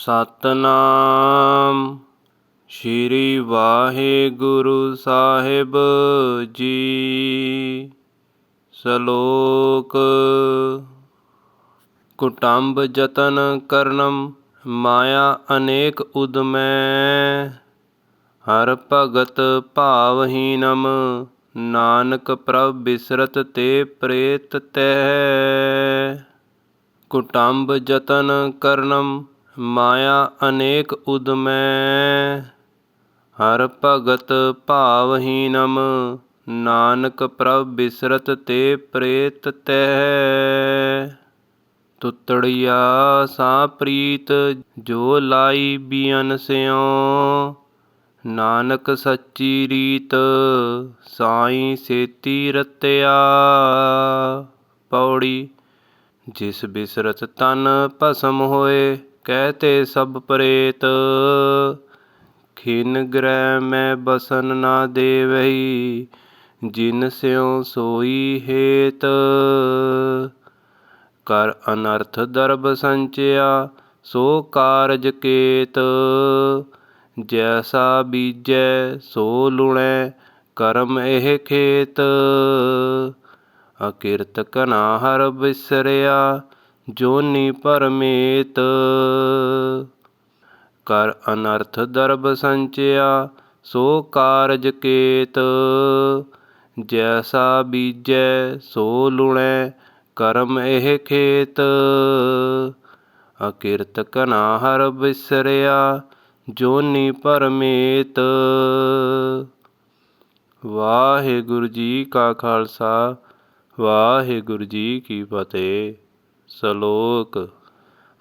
ਸਤਨਾਮ। ਸ਼੍ਰੀ ਵਾਹਿਗੁਰੂ ਸਾਹਿਬ ਜੀ। ਸ਼ਲੋਕ, ਕੁਟੰਬ ਯਤਨ ਕਰਨਮ ਮਾਇਆ ਅਨੇਕ ਉਦਮੈ। ਹਰ ਭਗਤ ਭਾਵਹੀਨਮ ਨਾਨਕ ਪ੍ਰਭ ਬਿਸਰਤ ਤੇ ਪ੍ਰੇਤ ਤੈ। ਕੁਟੰਬ ਜਤਨ ਕਰਨਮ ਮਾਇਆ ਅਨੇਕ ਉਦਮੈ, ਹਰ ਭਗਤ ਭਾਵਹੀਨਮ, ਨਾਨਕ ਪ੍ਰਭ ਬਿਸਰਤ ਤੇ ਪ੍ਰੇਤ ਤੈ ਤੁਤੜਿਆ ਸਾ ਪ੍ਰੀਤ, ਜੋ ਲਾਈ ਬੀਅਨ ਸਿਉ। ਨਾਨਕ ਸੱਚੀ ਰੀਤ, ਸਾਈ ਸੇਤੀ ਰਤਿਆ। ਪੌੜੀ, ਜਿਸ ਬਿਸਰਤ ਤਨ ਭਸਮ ਹੋਏ ਕਹਿਤੇ ਸਭ ਪ੍ਰੇਤ। ਖਿਨ ਗ੍ਰਹਿ ਮੈਂ ਬਸਨ ਨਾ ਦੇਵਹੀ, ਜਿਨ ਸਿਉ ਸੋਈ ਹੇਤ। ਕਰ ਅਨਰਥ ਦਰਬ ਸੰਚਿਆ, ਸੋ ਕਾਰਜ ਕੇਤ। ਜੈਸਾ ਬੀਜੈ, ਸੋ ਲੁਣੈ, ਕਰਮ ਇਹ ਖੇਤ। ਅਕਿਰਤ ਕਨਾ ਹਰ ਬਿਸਰਿਆ, ਜੋਨੀ ਪਰਮੇਤ। ਕਰ ਅਨਰਥ ਦਰਬ ਸੰਚਿਆ, ਸੋ ਕਾਰਜ ਕੇਤ। ਜੈਸਾ ਬੀਜੈ, ਸੋ ਲੁਣੈ, ਕਰਮ ਇਹ ਖੇਤ। ਅਕਿਰਤ ਕਨਾ ਹਰ ਬਿਸਰਿਆ, ਜੋਨੀ ਪਰਮੇਤ। ਵਾਹਿਗੁਰੂ ਜੀ ਕਾ ਖਾਲਸਾ, ਵਾਹਿਗੁਰੂ ਜੀ ਕੀ ਫਤਿਹ। ਸ਼ਲੋਕ।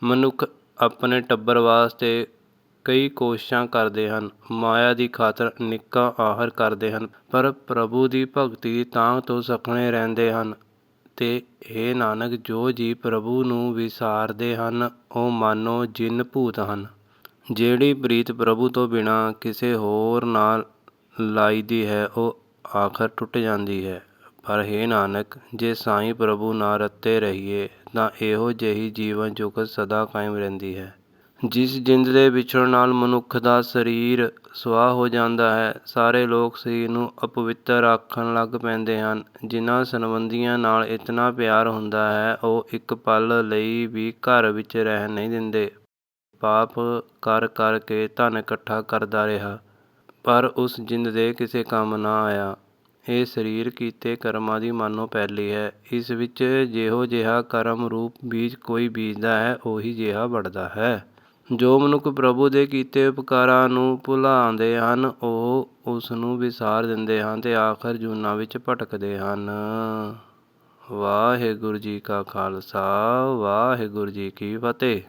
ਮਨੁੱਖ ਆਪਣੇ ਟੱਬਰ ਵਾਸਤੇ ਕਈ ਕੋਸ਼ਿਸ਼ਾਂ ਕਰਦੇ ਹਨ। ਮਾਇਆ ਦੀ ਖਾਤਰ ਨਿੱਕਾ ਆਹਰ ਕਰਦੇ ਹਨ। ਪਰ ਪ੍ਰਭੂ ਦੀ ਭਗਤੀ ਤਾਂ ਤੋਂ ਸੱਖਣੇ ਰਹਿੰਦੇ ਹਨ। ਅਤੇ ਇਹ ਨਾਨਕ, ਜੋ ਜੀ ਪ੍ਰਭੂ ਨੂੰ ਵਿਸਾਰਦੇ ਹਨ, ਉਹ ਮਾਨੋ ਜਿੰਨ ਭੂਤ ਹਨ। ਜਿਹੜੀ ਪ੍ਰੀਤ ਪ੍ਰਭੂ ਤੋਂ ਬਿਨਾਂ ਕਿਸੇ ਹੋਰ ਨਾਲ ਲਾਈਦੀ ਹੈ, ਉਹ ਆਖਰ ਟੁੱਟ ਜਾਂਦੀ ਹੈ। ਪਰ ਹੈ ਨਾਨਕ, ਜੇ ਸਾਈਂ ਪ੍ਰਭੂ ਨਾਲ ਰੱਤੇ ਰਹੀਏ, ਤਾਂ ਇਹੋ ਜਿਹੀ ਜੀਵਨ ਜੁਗਤ ਸਦਾ ਕਾਇਮ ਰਹਿੰਦੀ ਹੈ। ਜਿਸ ਜਿੰਦ ਦੇ ਵਿਛੜਨ ਨਾਲ ਮਨੁੱਖ ਦਾ ਸਰੀਰ ਸੁਆਹ ਹੋ ਜਾਂਦਾ ਹੈ, ਸਾਰੇ ਲੋਕ ਸਰੀਰ ਨੂੰ ਅਪਵਿੱਤਰ ਆਖਣ ਲੱਗ ਪੈਂਦੇ ਹਨ। ਜਿਨ੍ਹਾਂ ਸੰਬੰਧੀਆਂ ਨਾਲ ਇਤਨਾ ਪਿਆਰ ਹੁੰਦਾ ਹੈ, ਉਹ ਇੱਕ ਪਲ ਲਈ ਵੀ ਘਰ ਵਿੱਚ ਰਹਿਣ ਨਹੀਂ ਦਿੰਦੇ। ਪਾਪ ਕਰ ਕਰ ਕੇ ਧਨ ਇਕੱਠਾ ਕਰਦਾ ਰਿਹਾ, ਪਰ ਉਸ ਜਿੰਦ ਦੇ ਕਿਸੇ ਕੰਮ ਨਾ ਆਇਆ। ਇਹ ਸਰੀਰ ਕੀਤੇ ਕਰਮਾਂ ਦੀ ਮਾਨੋ ਪੈਲੀ ਹੈ। ਇਸ ਵਿੱਚ ਜਿਹੋ ਜਿਹਾ ਕਰਮ ਰੂਪ ਬੀਜ ਕੋਈ ਬੀਜਦਾ ਹੈ, ਉਹੀ ਜਿਹਾ ਵੱਢਦਾ ਹੈ। ਜੋ ਮਨੁੱਖ ਪ੍ਰਭੂ ਦੇ ਕੀਤੇ ਉਪਕਾਰਾਂ ਨੂੰ ਭੁਲਾਉਂਦੇ ਹਨ, ਉਹ ਉਸ ਨੂੰ ਵਿਸਾਰ ਦਿੰਦੇ ਹਨ ਅਤੇ ਆਖਰ ਜੂਨਾਂ ਵਿੱਚ ਭਟਕਦੇ ਹਨ। ਵਾਹਿਗੁਰੂ ਜੀ ਕਾ ਖਾਲਸਾ, ਵਾਹਿਗੁਰੂ ਜੀ ਕੀ ਫਤਿਹ।